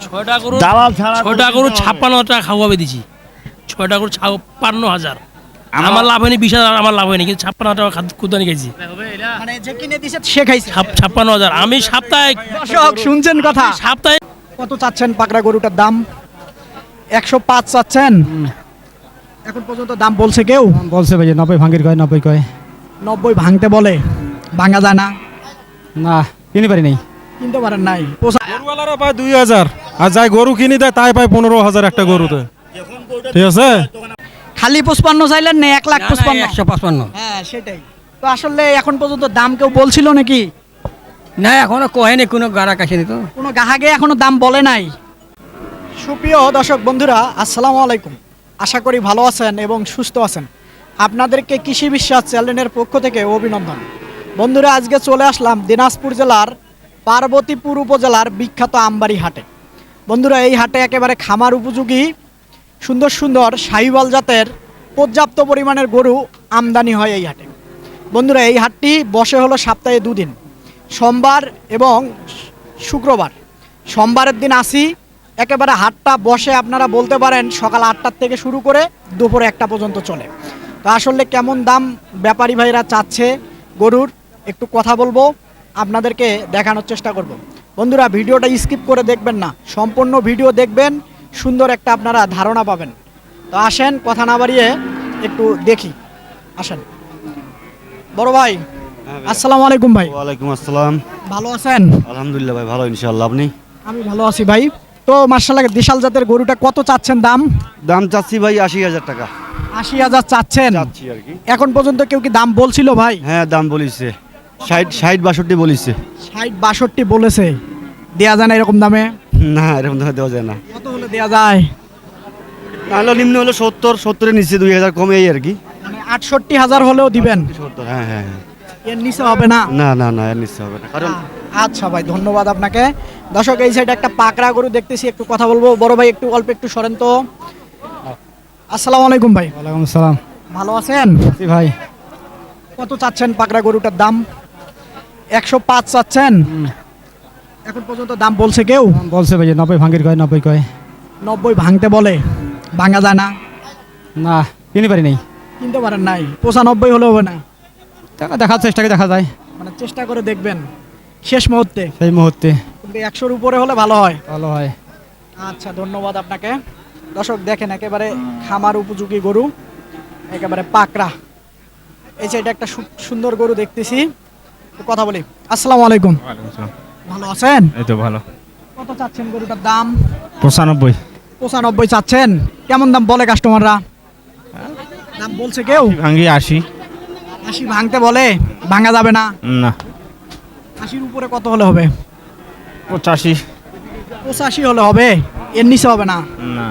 ছয়টা গরু দালাল ছাড়া ছয়টা গরু ছাপ্পান্ন হাজার টাকা খাওয়াবে দিছি। ছয়টা গরু ছাপ্পান্ন হাজার। আমার লাভ হয়নি বিশ হাজার আমার লাভ হয়নি কিন্তু ছাপ্পান্ন হাজার টাকা খাদ- খেয়েছি মানে যে কিনে দিছে সে খাইছে। ছাপ্পান্ন হাজার। আমি সাপ্তাহিক দর্শক শুনছেন কথা। সাপ্তাহিক কত চাচ্ছেন পাকড়া গরুটার দাম? একশো পাঁচ চাচ্ছেন। এখন পর্যন্ত দাম বলছে কেউ? বলছে ভাই নব্বই ভাঙ্গির কয় নব্বই কয়। নব্বই ভাঙতে বলে। ভাঙা যায় না। না কিনে পারি নাই। কিনতে পারেন নাই। গরুওয়ালারা পায় দুই হাজার। আর যাই গরু কিনে দেয় তাই পায় পনেরো হাজার একটা গরুতে। ঠিক আছে? খালি পঁচপান্ন চাইলেন না এক লাখ পঁচপান্ন। একশো পাঁচপান্ন। হ্যাঁ সেটাই। তো আসলে এখন পর্যন্ত দাম কেউ বলছিল নাকি? না এখনও কহেনি কোনো গাড়া কাছেনি তো। কোনো গাহাগে এখনও দাম বলে নাই। সুপ্রিয় দর্শক বন্ধুরা আসসালামু আলাইকুম। আশা করি ভালো আছেন এবং সুস্থ আছেন। আপনাদেরকে কৃষি বিশ্বাস চ্যানেলের পক্ষ থেকে অভিনন্দন। বন্ধুরা আজকে চলে আসলাম দিনাজপুর জেলার পার্বতীপুর উপজেলার বিখ্যাত আমবাড়ি হাটে। বন্ধুরা, এই হাটে একেবারে খামার উপযোগী, সুন্দর সুন্দর সাহিওয়াল জাতের পর্যাপ্ত পরিমাণের গরু আমদানি হয় এই হাটে। বন্ধুরা, এই হাটটি বসে হলো সপ্তাহে দুদিন, সোমবার এবং শুক্রবার। সোমবারের দিন আসি, একেবারে হাটটা বসে আপনারা বলতে পারেন সকাল আটটার থেকে শুরু করে দুপুরে একটা পর্যন্ত চলে। তো আসলে কেমন দাম, ব্যাপারী ভাইরা চাচ্ছে গরুর, একটু কথা বলব। আপনাদেরকে দেখানোর চেষ্টা করব। বন্ধুরা ভিডিওটা স্কিপ করে দেখবেন না। সম্পূর্ণ ভিডিও দেখবেন সুন্দর একটা আপনারা ধারণা পাবেন। তো আসেন কথা না বাড়িয়ে একটু দেখি। আসেন। বড় ভাই আসসালামু আলাইকুম ভাই। ওয়ালাইকুম আসসালাম। ভালো আছেন? আলহামদুলিল্লাহ ভাই ভালো ইনশাআল্লাহ। আপনি? আমি ভালো আছি ভাই। তো মার্শাল্লাহ বিশাল জাতের গরুটা কত চাচ্ছেন দাম? দাম চাচ্ছি ভাই আশি হাজার টাকা। আশি হাজার চাচ্ছেন? চাচ্ছি আর কি। এখন পর্যন্ত কেউ কি দাম বলছিল ভাই? হ্যাঁ দাম বলিছে। ষাট ষাট বাষট্টি বলিছে। ষাট বাষট্টি বলেছে। দেয়া যায় না এরকম দামে? না এরকম দামে দেওয়া যায় না। কত হলে দেয়া যায়? তাহলে নিম্ন হলো সত্তর সত্তরের নিচে দুই হাজার কমে এই আর কি। মানে আটষট্টি হাজার হলেও দিবেন। সত্তর হ্যাঁ হ্যাঁ হ্যাঁ। এর নিচে হবে না? না না না এর নিচে হবে না। কারণ আচ্ছা ভাই ধন্যবাদ আপনাকে। দর্শক এই সাইডে একটা পাকড়া গরু দেখতেছি একটু কথা বলব। বড় ভাই একটু অল্প একটু সরেন তো। আসসালামু আলাইকুম ভাই। ওয়ালাইকুম আসসালাম। ভালো আছেন? ভাই। কত চাচ্ছেন পাকড়া গরুটার দাম? একশো পাঁচ চাচ্ছেন। এখন পর্যন্ত দাম বলছে কেউ? বলছে ভাই নব্বই ভাঙ্গির কয় নব্বই কয়। নব্বই ভাঙতে বলে। ভাঙা যায় না। না কিনে পারি নাই। কিনতে পারেন নাই। পঁচানব্বই হলে হবে না। দেখা দেখার চেষ্টা করে দেখা যায়। মানে চেষ্টা করে দেখবেন। শেষ মুহূর্তে। সেই মুহূর্তে। কিন্তু একশোর উপরে হলে ভালো হয়। ভালো হয়। আচ্ছা ধন্যবাদ আপনাকে। দর্শক দেখেন একেবারে খামার উপযোগী গরু। একেবারে পাকড়া। এই সাইডে একটা সু- সুন্দর গরু দেখতেছি। কথা বলি। আসসালামু আলাইকুম। ভালো আছেন? এই তো ভালো। কত চাচ্ছেন গরুটার দাম? পঁচানব্বই। পঁচানব্বই চাচ্ছেন। কেমন দাম বলে কাস্টমাররা দাম বলছে কেউ? ভাঙ্গি আশি। আশি ভাঙতে বলে ভাঙা যাবে না। না। আশির উপরে কত হলে হবে? পঁচাশি। পঁচাশি হলে হবে এর নিচে হবে না। না।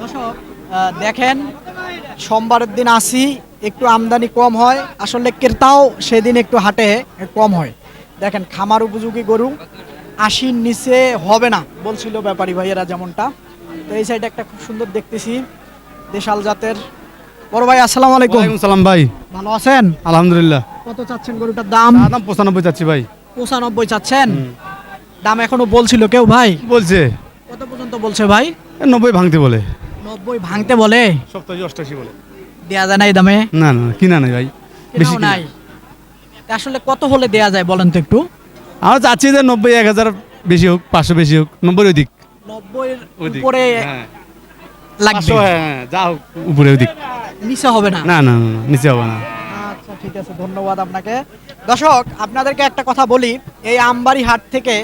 দর্শক দেখেন সোমবারের দিন আসি একটু আমদানি কম হয়। আসলে ক্রেতাও সেদিন একটু হাটে কম হয়। দেখেন খামার উপযোগী গরু আশির নিচে হবে না বলছিল ব্যাপারী ভাইয়েরা যেমনটা। তো এই সাইডে একটা খুব সুন্দর দেখতেছি দেশাল জাতের। বড় ভাই আসসালামু আলাইকুম। সালাম ভাই। ভালো আছেন? আলহামদুলিল্লাহ। কত চাচ্ছেন গরুটার দাম? দাম পঁচানব্বই চাচ্ছি ভাই। পঁচানব্বই চাচ্ছেন? দাম এখনও বলছিল কেউ ভাই? বলছে? কত পর্যন্ত বলছে ভাই? নব্বই ভাঙতে বলে। নব্বই ভাঙতে বলে? সপ্তাহে অষ্টাশি বলে। দেয়া যায় না এই দামে? না না কিনা নাই ভাই। বেশি কেনাও নাই। তা আসলে কত হলে দেয়া যায় বলেন তো একটু? আমরা চাচ্ছি যে নব্বই এক হাজার বেশি হোক পাঁচশো বেশি হোক নব্বই অধিক নব্বইয়ের ওদিক। উপরে হ্যাঁ। লাগবে। হ্যাঁ, হ্যাঁ, যা হোক উপরে অধিক নিচে হবে না? না না না, না, নিচে হবে না। আচ্ছা ঠিক আছে ধন্যবাদ আপনাকে। দর্শক আপনাদেরকে একটা কথা বলি এই আমবাড়ি হাট থেকে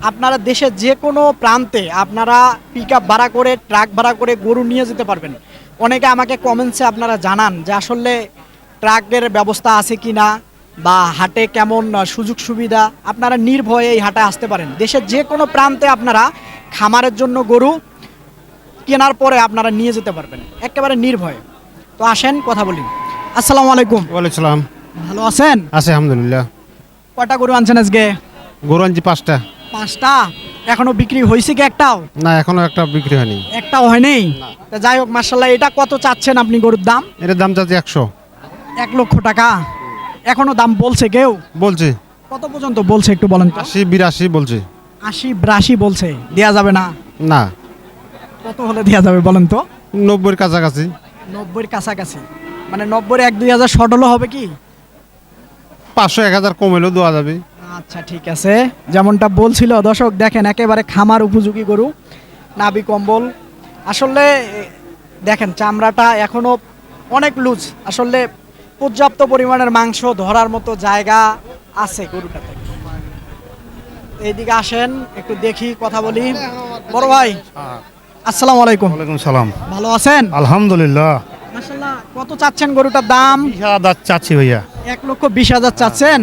আপনারা দেশের যে কোনো প্রান্তে আপনারা পিক আপ ভাড়া করে ট্রাক ভাড়া করে গরু নিয়ে যেতে পারবেন। অনেকে আমাকে কমেন্টসে আপনারা জানান যে আসলে ট্রাকের ব্যবস্থা আছে কি না বা হাটে কেমন সুযোগ সুবিধা। আপনারা নির্ভয়ে এই হাটে আসতে পারেন। দেশের যে কোনো প্রান্তে আপনারা খামারের জন্য গরু কেনার পরে আপনারা নিয়ে যেতে পারবেন। একেবারে নির্ভয়ে। তো আসেন কথা বলি। আসসালামু আলাইকুম। ওয়ালাইকুম ভালো আছেন? আছে আলহামদুলিল্লাহ। কটা গরু আনছেন আজকে? গরু আনছি পাঁচটা। পাঁচটা এখনও বিক্রি হয়েছে কি একটাও? না এখনও একটা বিক্রি হয়নি। একটাও হয়নি তা যাই হোক মার্শাল্লাহ এটা কত চাচ্ছেন আপনি গরুর দাম? এটার দাম চাচ্ছি একশো। এক লক্ষ টাকা। এখনও দাম বলছে কেউ? বলছে। কত পর্যন্ত বলছে একটু বলেন তো? আশি বিরাশি বলছে। আশি বিরাশি বলছে। দেয়া যাবে না? না। কত হলে দেয়া যাবে বলেন তো? নব্বইয়ের কাছাকাছি। নব্বইয়ের কাছাকাছি। মানে নব্বই এক দুই হাজার শর্ট হলো হবে কি? পাঁচশো এক হাজার কমেলেও দেওয়া যাবে। আচ্ছা ঠিক আছে। যেমনটা বলছিল দর্শক দেখেন একেবারে খামার উপযোগী গরু নাবি কম্বল। আসলে দেখেন চামড়াটা এখনও অনেক লুজ। আসলে পর্যাপ্ত পরিমাণের মাংস ধরার মতো জায়গা আছে গরুটাতে। এইদিকে আসেন একটু দেখি কথা বলি। বড় ভাই আসসালামু আলাইকুম। ওয়ালাইকুম সালাম। ভালো আছেন? আলহামদুলিল্লাহ। মাশাআল্লাহ কত চাচ্ছেন গরুটার দাম? বিশ হাজার চাচ্ছি ভাইয়া। এক লক্ষ বিশ হাজার চাচ্ছেন?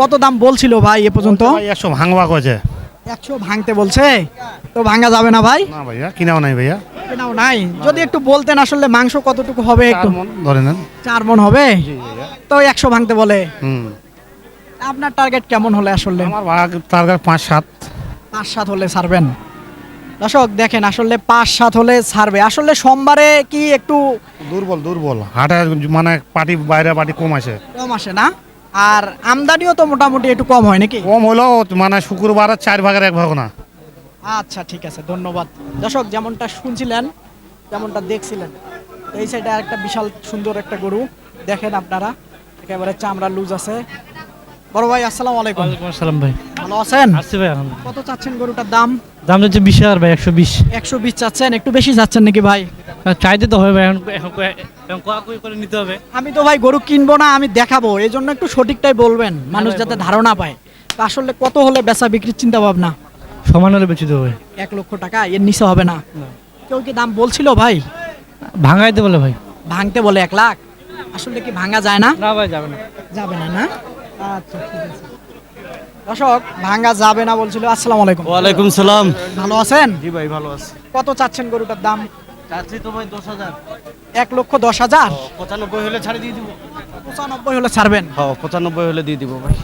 কত দাম বলছিল ভাই এ পর্যন্ত? একশো ভাঙবা কয়েছে একশো ভাঙতে বলছে? তো ভাঙা যাবে না ভাই? না ভাইয়া কিনাও নাই ভাইয়া। কেনাও নাই। যদি একটু বলতেন আসলে মাংস কতটুকু হবে একটু। ধরে নেন। চার মন হবে? তো একশো ভাঙতে বলে। আপনার টার্গেট কেমন হলে আসলে? আমার টার্গেট পাঁচ সাত। পাঁচ সাত হলে ছাড়বেন। দর্শক দেখেন আসলে পাঁচ সাত হলে ছাড়বে। আসলে সোমবারে কি একটু দুর্বল দুর্বল। হাটে মানে পার্টি বাইরে পার্টি কম আছে কম আসে না? আর আমদানিও তো মোটামুটি একটু কম হয় নাকি? কম হলেও মানে শুক্রবার চার ভাগের এক ভাগ না আচ্ছা ঠিক আছে ধন্যবাদ। দর্শক যেমনটা শুনছিলেন যেমনটা দেখছিলেন। এই সাইডে একটা বিশাল সুন্দর একটা গরু দেখেন আপনারা একেবারে চামড়া লুজ আছে। বড় ভাই আসসালামু আলাইকুম। ওয়ালাইকুম আসসালাম ভাই। ভালো আছেন? আসছি ভাই আলহামদুলিল্লাহ। কত চাচ্ছেন গরুটার দাম? দাম হচ্ছে বিশ হাজার ভাই একশো বিশ। একশো বিশ চাচ্ছেন একটু বেশি চাচ্ছেন নাকি ভাই? চাইতে তো হবে ভাই এখন এখন এখন কোয়াকুই করে নিতে হবে। আমি তো ভাই গরু কিনবো না আমি দেখাবো। এই জন্য একটু সঠিকটাই বলবেন মানুষ যাতে ধারণা পায়। তো আসলে কত হলে বেচা বিক্রির চিন্তা ভাবনা সমান হলে বেঁচে দেবো এক লক্ষ টাকা এর নিচে হবে না। কেউ কি দাম বলছিল ভাই? ভাঙাইতে বলে ভাই। ভাঙতে বলে এক লাখ? আসলে কি ভাঙা যায় না? না ভাই যাবে না। যাবে না না? আচ্ছা ঠিক আছে। দর্শক ভাঙা যাবে না বলছিল। আসসালামু আলাইকুম। ওয়ালাইকুম সালাম। ভালো আছেন? জি ভাই ভালো আছে। কত চাচ্ছেন গরুটার দাম? চাচ্ছি তো ভাই দশ হাজার। এক লক্ষ দশ হাজার? পঁচানব্বই হলে ছাড়ে দিয়ে দিব। পঁচানব্বই হলে ছাড়বেন? পঁচানব্বই হলে দিয়ে দিব ভাই।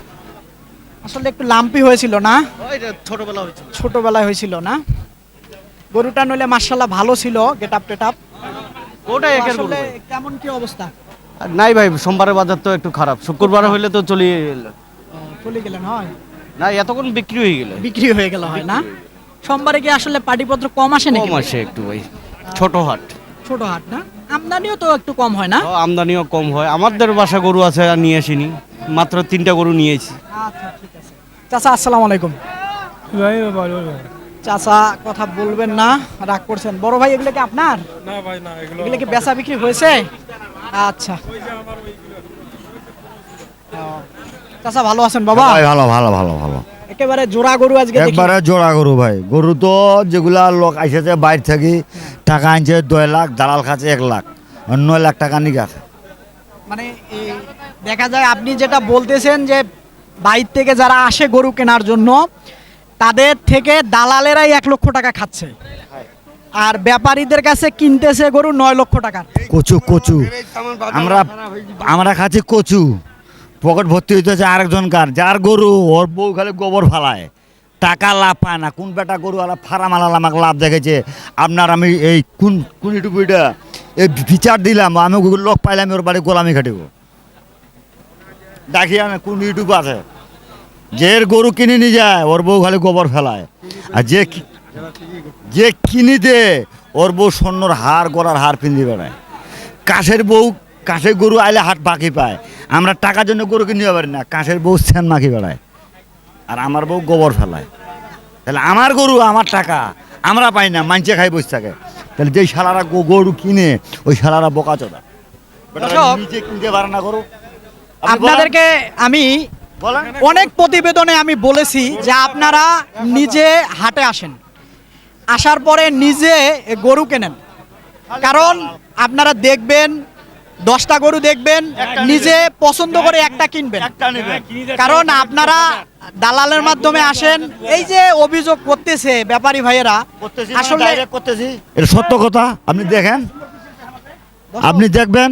আসলে একটু লাম্পি হয়েছিল না? ছোটবেলা হয়েছিল। ছোটবেলায় হয়েছিল না? গরুটা নইলে মার্শাল্লাহ ভালো ছিল গেট আপ টেট আপ ওটাই একের আসলে কেমন কি অবস্থা? নাই ভাই সোমবারের বাজার তো একটু খারাপ। শুক্রবার হইলে তো চলে গেলেন হয়? না এতক্ষণ বিক্রি হয়ে গেলে। বিক্রি হয়ে গেল হয় না? সোমবারে কি আসলে পাটিপত্র কম আসে নাকি? কম আসে একটু ভাই। ছোট হাট। ছোট হাট না? আমদানিও তো একটু কম হয় না? আমদানিও কম হয়। আমাদের বাসা গরু আছে আর নিয়ে আসিনি। মাত্র তিনটা গরু নিয়েছি। আচ্ছা ঠিক আছে। চাচা আসসালামু আলাইকুম। চাচা কথা বলবেন না রাগ করছেন। বড় ভাই এগুলো কি আপনার? না ভাই না এগুলো এগুলো কি বেচা বিক্রি হয়েছে? আচ্ছা। চাচা ভালো আছেন বাবা? ভাই ভালো ভালো ভালো ভালো। একেবারে জোড়া গরু আজকে দেখি। একবারে জোড়া গরু ভাই। গরু তো যেগুলা লোক আইসেছে বাইরে থেকে টাকা আনছে দুই লাখ দালাল খাচ্ছে এক লাখ নয় লাখ টাকা নিয়ে গেছে। মানে দেখা যায় আপনি যেটা বলতেছেন যে বাইর থেকে যারা আসে গরু কেনার জন্য তাদের থেকে দালালেরাই এক লক্ষ টাকা খাচ্ছে। আর ব্যাপারীদের কাছে কিনতেছে গরু নয় লক্ষ টাকা। কচু কচু। আমরা আমরা খাচ্ছি কচু। পকেট ভর্তি হইতেছে আরেকজন কার যার গরু, ওর বউ খালি গোবর ফালায়। টাকা লাভ পায় না, কোন বেটা গরু আলা ফার্ম আলাল আমাকে লাভ দেখেছে আপনার আমি এই কোন কোন ইউটিউবিটা এই বিচার দিলাম, আমি লোক আমি ওর বাড়ি গোলামি খাটিব। দেখি আমি কোন ইউটিউব আছে। যে গরু কিনে নিয়ে যায়, ওর বউ খালি গোবর ফেলায়। আর যে যে কিনি দে ওর বউ স্বর্ণর হার গড়ার হার পিন্দি বেড়ায় কাশের বউ কাশের গরু আইলে হাট বাকি পায়। আমরা টাকার জন্য গরু কিনতে পারি না কাঁচের বউ স্যান মাখি বেড়ায়। আর আমার বউ গোবর ফেলায়। তাহলে আমার গরু আমার টাকা আমরা পাই না মাঞ্চে খাই বসে থাকে। তাহলে যেই শালারা গরু কিনে ওই শালারা বোকা চোদা। নিজে কিনতে পারে না গরু। আপনাদেরকে আমি অনেক প্রতিবেদনে আমি বলেছি যে আপনারা নিজে হাটে আসেন। আসার পরে নিজে গরু কেনেন। কারণ আপনারা দেখবেন দশটা গরু দেখবেন নিজে পছন্দ করে একটা কিনবেন। কারণ আপনারা দালালের মাধ্যমে আসেন এই যে অভিযোগ করতেছে ব্যাপারী ভাইয়েরা আসলে এটা সত্য কথা আপনি দেখেন। আপনি দেখবেন।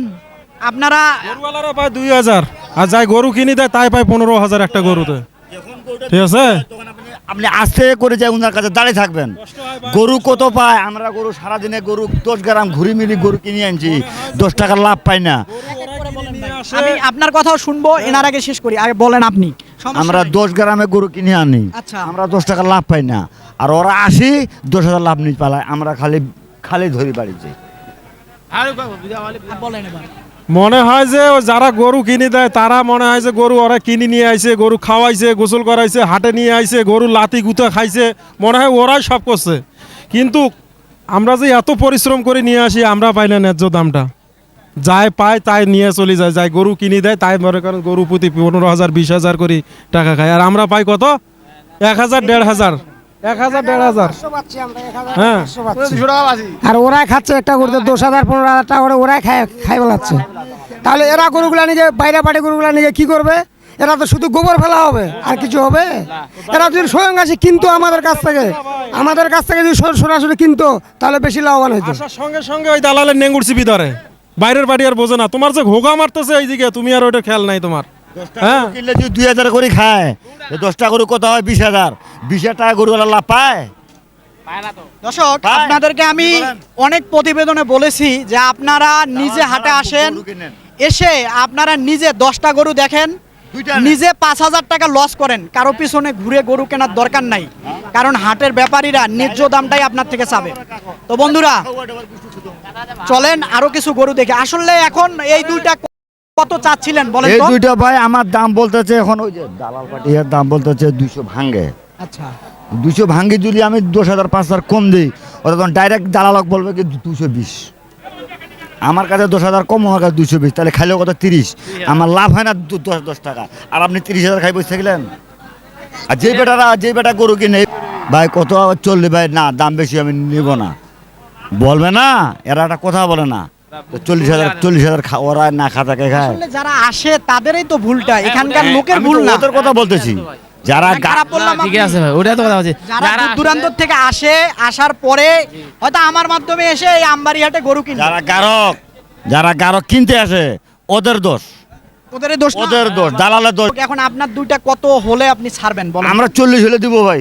আপনারা গরুওয়ালারা পায় দুই হাজার আর যাই গরু কিনে দেয় তাই পায় পনেরো হাজার একটা গরুতে। ঠিক আছে? আপনি আস্তে করে যাই ওনার কাছে দাঁড়িয়ে থাকবেন। গরু কত পায়? আমরা গরু সারাদিনে গরু দশ গ্রাম ঘুরি মিলি গরু কিনে আনছি। দশ টাকার লাভ পাই না। আমি আপনার কথাও শুনব এনার আগে শেষ করি। আগে বলেন আপনি। আমরা দশ গ্রামে গরু কিনে আনি। আচ্ছা। আমরা দশ টাকা লাভ পাই না। আর ওরা আসি দশ হাজার লাভ নিতে পালায়। আমরা খালি খালি ধরি বাড়িতে। বলেন এবার। মনে হয় যে যারা গরু কিনে দেয়, তারা মনে হয় যে গরু ওরা কিনে নিয়ে আইছে, গরু খাওয়াইছে, গোসল করাইছে, হাটে নিয়ে আইছে, গরু লাতি গুতা খাইছে, মনে হয় ওরাই সব করছে। কিন্তু আমরা যে এত পরিশ্রম করে নিয়ে আসি, আমরা পাই না ন্যায্য দামটা। যাই পায়, তাই নিয়ে চলে যায়। যাই গরু কিনে দেয়, তাই মনে করেন গরু প্রতি পনেরো হাজার, বিশ হাজার করে টাকা খায়। আর আমরা পাই কত? এক হাজার, দেড় হাজার। এক হাজার দেড় হাজার। হ্যাঁ। আর ওরাই খাচ্ছে একটা গরুতে দশ হাজার পনেরো হাজার টাকা করে ওরাই খায় খাই বেলাচ্ছে তাহলে এরা গরুগুলা নিয়ে বাইরে পাটে গরুগুলা নিয়ে কি করবে? এরা তো শুধু গোবর ফেলা হবে আর কিছু হবে? এরা যদি স্বয়ং আসে কিনতো আমাদের কাছ থেকে। আমাদের কাছ থেকে যদি সর- সরাসরি কিনতো তাহলে বেশি লাভবান হতো আসার সঙ্গে সঙ্গে ওই দালালের নেঙ্গুর চিপি ধরে। বাইরের বাড়ি আর বোঝে না। তোমার যে ঘোগা মারতেছে এইদিকে তুমি আর ওইটা খেয়াল নাই তোমার। হ্যাঁ। কিনলে যদি দুই হাজার করে খায় দশটা গরু কত হয়? বিশ হাজার। বিশ হাজার টাকা গরু লাভ পায়? দর্শক আপনাদেরকে আমি অনেক প্রতিবেদনে বলেছি যে আপনারা নিজে হাটে আসেন এসে আপনারা নিজে দশটা গরু দেখেন নিজে পাঁচ হাজার টাকা লস করেন। কারও পিছনে ঘুরে গরু কেনার দরকার নাই। কারণ হাটের ব্যাপারীরা ন্যায্য দামটাই আপনার থেকে চাবে। তো বন্ধুরা চলেন আরও কিছু গরু দেখে। আসলে এখন এই দুইটা কত চাচ্ছিলেন বলেন এই তো? দুইটা ভাই আমার দাম বলতেছে এখন ওই যে দালাল পাটি এর দাম বলতেছে দুইশো ভাঙ্গে। আচ্ছা। দুশো ভাঙ্গি যদি আমি দশ হাজার পাঁচ হাজার কম দিই ওরা তখন ডাইরেক্ট দালালক বলবে কি দুশো বিশ। আমার কাছে দশ হাজার কম আমার কাছে দুশো বিশ তাহলে খাইলেও কত তিরিশ? আমার লাভ হয় না দু- দশ দশ টাকা। আর আপনি তিরিশ হাজার খাই বসে থাকলেন? আর যেই বেটারা যেই বেটা গরু কিনে ভাই কত চললে ভাই? না দাম বেশি আমি নেব না। বলবে না এরা একটা কথা বলে না। চল্লিশ হাজার চল্লিশ হাজার ওরা না খাতাকে খায়। যারা আসে তাদেরই তো ভুলটা। এখানকার হ্যাঁ, লোকের ভুল না। ওদের কথা বলতেছি। যারা গা- খারাপ বললাম ঠিকই আছে ভাই ওটাই তো কথা বলছি। যারা দূর থেকে আসে আসার পরে হয়তো আমার মাধ্যমে এসে এই আমবাড়ি হাটে গরু কিনে যারা গারক যারা গারক কিনতে আসে ওদের দোষ। ওদের দোষ ওদের দোষ দালালের দোষ। এখন আপনার দুইটা কত হলে আপনি ছাড়বেন বলেন। আমরা চল্লিশ হলে দিব ভাই।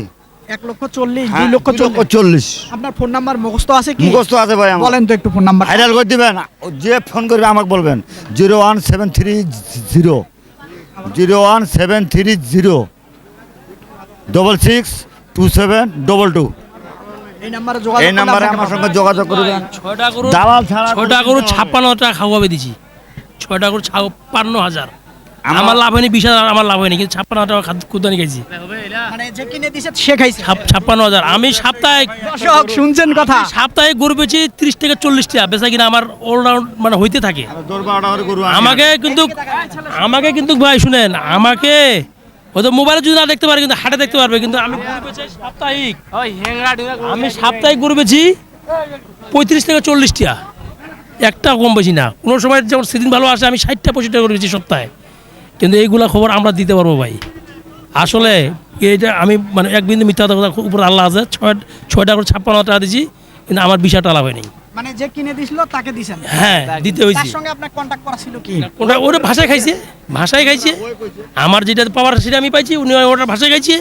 এক লক্ষ চল্লিশ হ্যাঁ, দুই লক্ষ চল্লিশ। চল্লিশ। আপনার ফোন নাম্বার মুখস্থ আছে কি? মুখস্থ আছে ভাই আমার। বলেন তো একটু ফোন নাম্বার। ভাইরাল করে দিবেন। যে ফোন করবে আমাকে বলবেন। Zero one seven three zero. Zero one seven three zero. Double six two seven double two. এই নাম্বারে আমার সঙ্গে যোগাযোগ করবেন। ছয়টা গরু দালাল ছাড়া ছয়টা গরু ছাপ্পান্ন হাজার টাকা খাওয়াবে দিছি। ছয়টা গরু ছাপ্পান্ন হাজার। আমার- লাভ হয়নি বিশ হাজার আমার লাভ হয়নি কিন্তু ছাপ্পান্ন হাজার টাকা কুদানি খাইছি। মানে যে কিনে দিছে সে খাইছে। ছাপ- ছাপ্পান্ন হাজার। আমি সাপ্তাহিক শুনছেন কথা। সাপ্তাহিক গরু বেচি ত্রিশ থেকে চল্লিশ টাকা বেচা কিনা আমার অলরাউন্ড মানে হইতে থাকে। আমাকে কিন্তু আমাকে কিন্তু ভাই শুনেন আমাকে হয়তো মোবাইলে যদি না দেখতে পারে কিন্তু হাটে দেখতে পারবে কিন্তু আমি সাপ্তাহিক। আমি সাপ্তাহিক গরু বেচি পঁয়ত্রিশ থেকে চল্লিশ টাকা একটা কম বেশি না। কোনো সময় যেমন সেদিন ভালো আসে আমি ষাটটা পঁচিশটা করে বেচি সপ্তাহে। কিন্তু এইগুলা খবর আমরা দিতে পারব ভাই। আসলে এইটা আমি মানে এক বিন্দু মিথ্যা কথা উপর আল্লাহ আছে ছয় ছয়টা করে ছাপ্পান্ন টাকা দিছি কিন্তু আমার টাকা লাভ হয়নি। মানে যে কিনে দিছিল তাকে দিছেন? হ্যাঁ দিতে হয়েছে। তার সঙ্গে আপনার কন্টাক্ট করা ছিল কি? ওটা ওটা ভাষায় খাইছে ভাষায় খাইছে। আমার যেটা পাওয়ার সেটা আমি পাইছি উনি ওটা ভাষায় খাইছে।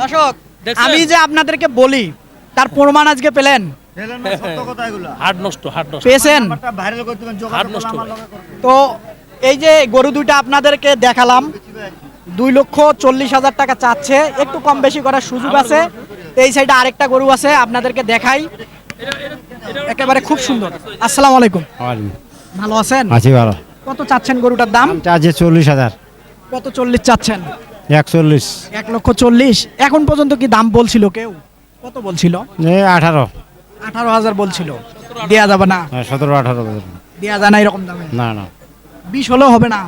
দর্শক আমি যে আপনাদেরকে বলি তার প্রমাণ আজকে পেলেন। হাট নষ্ট হাট নষ্ট। পেয়েছেন। তো এই যে গরু দুইটা আপনাদেরকে দেখালাম দুই লক্ষ চল্লিশ হাজার টাকা চাচ্ছে একটু কম বেশি করার সুযোগ আছে। এই সাইডে আরেকটা গরু আছে আপনাদেরকে দেখাই। একেবারে খুব সুন্দর। আসসালামু আলাইকুম। ভালো আছেন? আছি ভালো। কত চাচ্ছেন গরুটার দাম? চার্জে চল্লিশ হাজার। কত চল্লিশ চাচ্ছেন? একচল্লিশ। এক লক্ষ চল্লিশ। এখন পর্যন্ত কি দাম বলছিল কেউ? কত বলছিল? আঠারো। আঠারো হাজার বলছিল। দেয়া যাবে না? সতেরো আঠারো দেয়া যায় না এরকম দামে? না না। বিশ হলেও হবে না।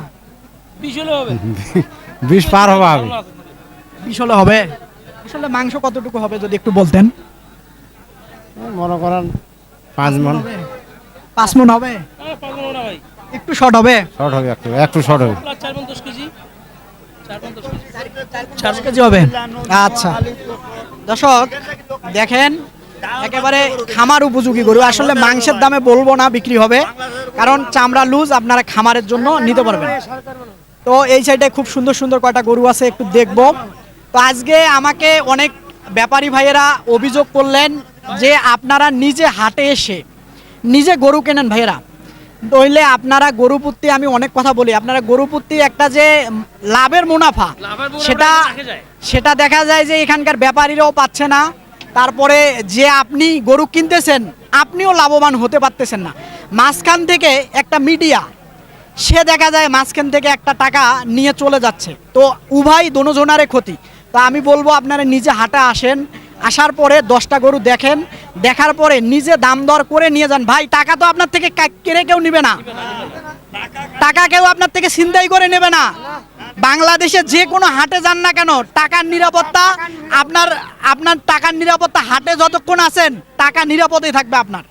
বিশ হলে হবে? বিশ পার হব। আমি বিশ হলে হবে। আসলে মাংস কতটুকু হবে যদি একটু বলতেন? মনে করেন পাঁচ মন। হবে? পাঁচ মন হবে? পাগল না ভাই। একটু শর্ট হবে? শর্ট হবে একটু একটু শর্ট হবে। চার কেজি? চার কেজি। চার কেজি হবে। আচ্ছা। দর্শক দেখেন একেবারে খামার উপযোগী গরু। আসলে মাংসের দামে বলব না বিক্রি হবে। কারণ চামড়া লুজ আপনারা খামারের জন্য নিতে পারবেন। তো এই সাইডে খুব সুন্দর সুন্দর কয়টা গরু আছে একটু দেখব। তো আজকে আমাকে অনেক ব্যাপারী ভাইয়েরা অভিযোগ করলেন যে আপনারা নিজে হাটে এসে নিজে গরু কেনেন ভাইয়েরা। নইলে আপনারা গরু পুত্তি আমি অনেক কথা বলি আপনারা গরু পুত্তি একটা যে লাভের মুনাফা সেটা সেটা দেখা যায় যে এখানকার ব্যাপারীরাও পাচ্ছে না। তারপরে যে আপনি গরু কিনতেছেন, আপনিও লাভবান হতে পারতেছেন না। মাঝখান থেকে একটা মিডিয়া, সে দেখা যায় মাঝখান থেকে একটা টাকা নিয়ে চলে যাচ্ছে। তো উভয় দোনোজনারে ক্ষতি। তো আমি বলব আপনারা নিজে হাটে আসেন, আসার পরে দশটা গরু দেখেন, দেখার পরে নিজে দাম দর করে নিয়ে যান। ভাই, টাকা তো আপনার থেকে কেড়ে কেউ নিবে না। টাকা কেউ আপনার থেকে ছিনতাই করে নেবে না। বাংলাদেশে যে কোনো হাটে যান না কেন টাকার নিরাপত্তা আপনার আপনার টাকার নিরাপত্তা হাটে যতক্ষণ আছেন টাকা নিরাপদেই থাকবে আপনার।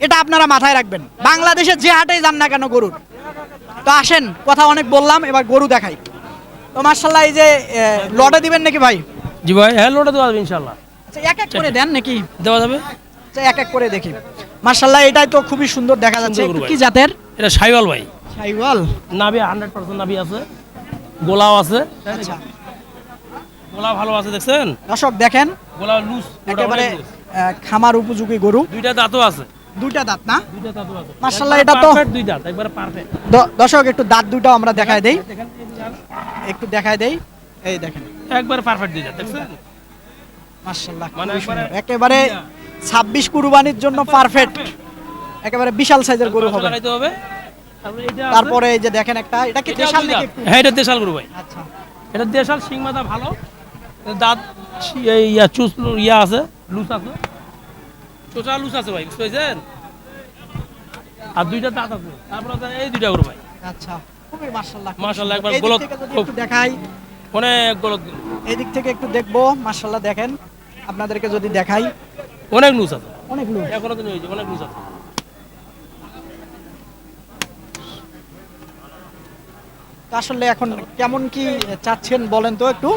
এটা আপনারা মাথায় রাখবেন। বাংলাদেশে যে হাটেই যান না কেন গরুর? তো আসেন কথা অনেক বললাম এবার গরু দেখাই। তো মার্শাল্লাহ এই যে লটে দিবেন নাকি ভাই? জি ভাই হ্যাঁ লোটা দেওয়া যাবে ইনশাল্লাহ আচ্ছা, এক এক করে দেন নাকি? দেওয়া যাবে? আচ্ছা, এক এক করে দেখি। মার্শাল্লাহ এটাই তো খুবই সুন্দর দেখা যাচ্ছে। কি। জাতের? এটা সাইওয়াল ভাই। সাইওয়াল। নাবি হান্ড্রেড পার্সেন্ট নাবি আছে। গোলাও আছে। আচ্ছা। গোলা ভালো আছে দেখছেন? দর্শক দেখেন গোলা লুজ একেবারে খামার উপযোগী গরু। দুইটা দাঁতও আছে। দুইটা দাঁত না? দুইটা দাঁতও আছে। মাশাআল্লাহ, এটা তো- দুই দাঁত একবারে পারফেক্ট দর্শক একটু দাঁত দুটো আমরা দেখায় দেই। একটু দেখায় দেই। এই দেখেন। একবারে পারফেক্ট দুই দাঁত দেখছেন? মাশাআল্লাহ মানে একবারে- একেবারে ছাব্বিশ কুরবানির জন্য পারফেক্ট একেবারে বিশাল সাইজের গরু হবে। হবে। তারপরে এটা আছে। তারপরে এই যে দেখেন একটা এটা কি দেশাল নাকি হ্যাঁ এটা দেশাল গরু ভাই। আচ্ছা। এটা দেশাল শিং মাথা ভালো। দাঁত এই ইয়া চুস ইয়া আছে লুজ আছে। চোচা লুজ আছে ভাই বুঝতে পেরেছেন? আর দুইটা দাঁত আছে। তারপরে আছে এই দুইটা গরু ভাই। আচ্ছা খুবই মাশাআল্লাহ। মাশাআল্লাহ, একবার খুব- একটু দেখাই। অনেক গলত এই দিক থেকে একটু দেখব মাশাআল্লাহ দেখেন। আপনাদেরকে যদি দেখাই। অনেক লুজ আছে। অনেক লোক এখনও তো হয়েছে অনেক লুজ আছে। আসলে এখন কেমন কি চাচ্ছেন বলেন তো একটু?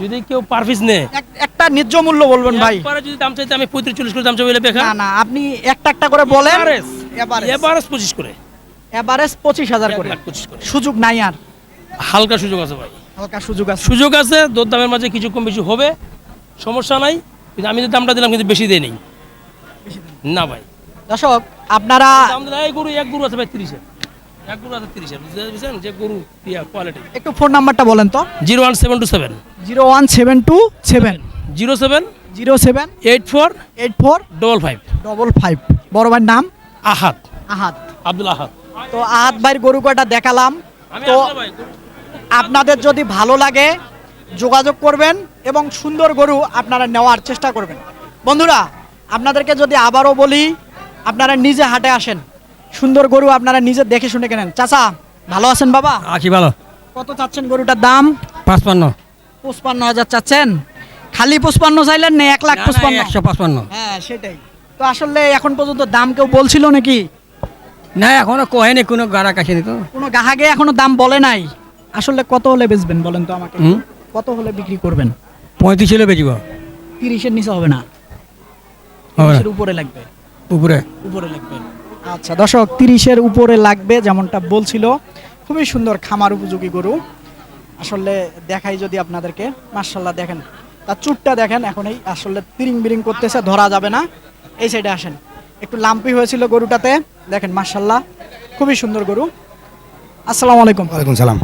যদি কেউ পার পিস নেয়। একটা ন্যায্য মূল্য বলবেন ভাই। যদি দাম চাইতে আমি পঁয়ত্রিশ চল্লিশ করে দাম চাইলে বেকার? না না আপনি একটা একটা করে বলেন। এভারেজ। পঁচিশ করে। এভারেজ পঁচিশ হাজার করে। সুযোগ নাই আর। হালকা সুযোগ আছে ভাই। হালকা সুযোগ আছে। সুযোগ আছে দর দামের মাঝে কিছু কম বেশি হবে। সমস্যা নাই কিন্তু আমি যে দামটা দিলাম কিন্তু বেশি দেয় নেই না ভাই। দর্শক আপনারা এই গরু এক গরু আছে ভাই তিরিশের এক গরু আছে তিরিশের বুঝছেন যে গরু ইয়া কোয়ালিটি একটু ফোন নাম্বারটা বলেন তো। Zero one seven two seven. Zero one seven two seven. Zero seven zero seven eight four eight four double five. Double five. বড় ভাইয়ের নাম? আহাত আহাদ। আব্দুল আহাদ। তো আহাদ ভাইয়ের গরু কয়টা দেখালাম? তো আপনাদের যদি ভালো লাগে যোগাযোগ করবেন এবং সুন্দর গরু আপনারা নেওয়ার চেষ্টা করবেন। বন্ধুরা আপনাদেরকে যদি আবারও বলি আপনারা নিজে হাটে আসেন। সুন্দর গরু আপনারা নিজে দেখে শুনে কেনেন। চাচা ভালো আছেন বাবা? আছি ভালো। কত চাচ্ছেন গরুটার দাম? পাঁচপান্ন। পঁচপান্ন হাজার চাচ্ছেন। খালি পঁচপান্ন চাইলেন না এক লাখ পঁচপান্ন? পাঁচপান্ন। হ্যাঁ সেটাই। তো আসলে এখন পর্যন্ত দাম কেউ বলছিল নাকি? না এখনও কহেনি কোনো গাড়া কাছেনি তো। কোনো গাহাগে এখনও দাম বলে নাই। আসলে কত হলে বেচবেন বলেন তো আমাকে? কত হলে বিক্রি করবেন? পঁয়ত্রিশ হলে বেচিব। তিরিশের নিচে হবে না। উপরে লাগবে। উপরে। উপরে লাগবে। আচ্ছা দর্শক তিরিশের উপরে লাগবে যেমনটা বলছিল। খুবই সুন্দর খামার উপযোগী গরু। আসলে দেখাই যদি আপনাদেরকে মার্শাল্লাহ দেখেন তার চুটটা দেখেন এখন এই আসলে তিরিং বিরিং করতেছে ধরা যাবে না। এই সাইডে আসেন। একটু লাম্পি হয়েছিল গরুটাতে দেখেন মার্শাল্লাহ খুবই সুন্দর গরু। আসসালামু আলাইকুম। ওয়ালাইকুম সালাম।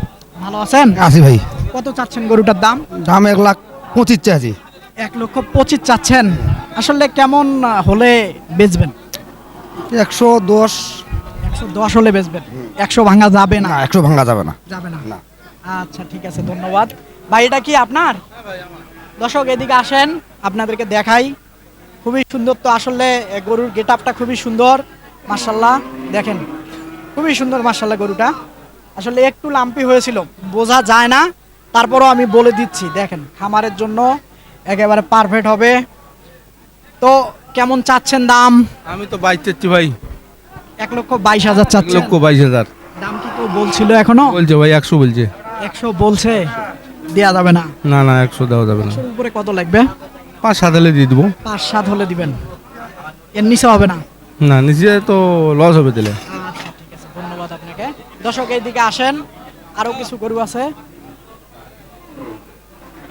ভালো আছেন? আসি ভাই। কত চাচ্ছেন গরুটার দাম? দাম এক লাখ পঁচিশ চাইছি এক লক্ষ পঁচিশ চাচ্ছেন। আসলে কেমন হলে বেচবেন? একশো দশ। একশো দশ হলে বেচবেন। একশো ভাঙা যাবে না? একশো ভাঙা যাবে না। যাবে না? না। আচ্ছা ঠিক আছে ধন্যবাদ। ভাই এটা কি আপনার? দর্শক এদিকে আসেন আপনাদেরকে দেখাই। খুবই সুন্দর তো আসলে গরুর গেট আপটা খুবই সুন্দর মার্শাল্লাহ দেখেন খুবই সুন্দর মার্শাল্লাহ গরুটা। আসলে একটু লাম্পি হয়েছিল বোঝা যায় না। তারপরও আমি বলে দিচ্ছি দেখেন খামারের জন্য একেবারে পারফেক্ট হবে। তো কেমন চাচ্ছেন দাম? আমি তো বাইশ চাচ্ছি ভাই। এক লক্ষ বাইশ হাজার চাচ্ছেন। বাইশ হাজার। দাম কি কেউ বলছিল এখনও? বলছে ভাই একশো বলছে। একশো বলছে দেয়া যাবে না। না না একশো দেওয়া যাবে না। একশোর উপরে কত লাগবে? পাঁচ সাত হলে দিয়ে দেবো। পাঁচ সাত হলে দিবেন। এর নিচে হবে না? না নিজে তো লস হবে দিলে আচ্ছা ঠিক আছে ধন্যবাদ আপনাকে। দর্শক এইদিকে আসেন। আরও কিছু গরু আছে।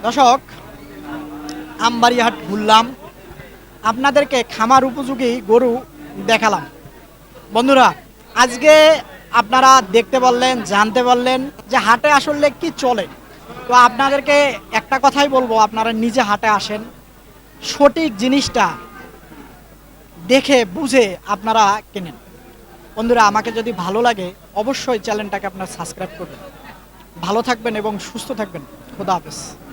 দর্শক আমবাড়ি হাট ঘুরলাম। আপনাদেরকে খামার উপযোগী গরু দেখালাম। বন্ধুরা, আজকে আপনারা দেখতে পারলেন, জানতে পারলেন যে হাটে আসলে কি চলে। তো আপনাদেরকে একটা কথাই বলব, আপনারা নিজে হাটে আসেন। সঠিক জিনিসটা দেখে, বুঝে আপনারা কেনেন। বন্ধুরা, আমাকে যদি ভালো লাগে, অবশ্যই চ্যানেলটাকে আপনার সাবস্ক্রাইব করবেন। ভালো থাকবেন এবং সুস্থ থাকবেন। খোদা হাফেজ।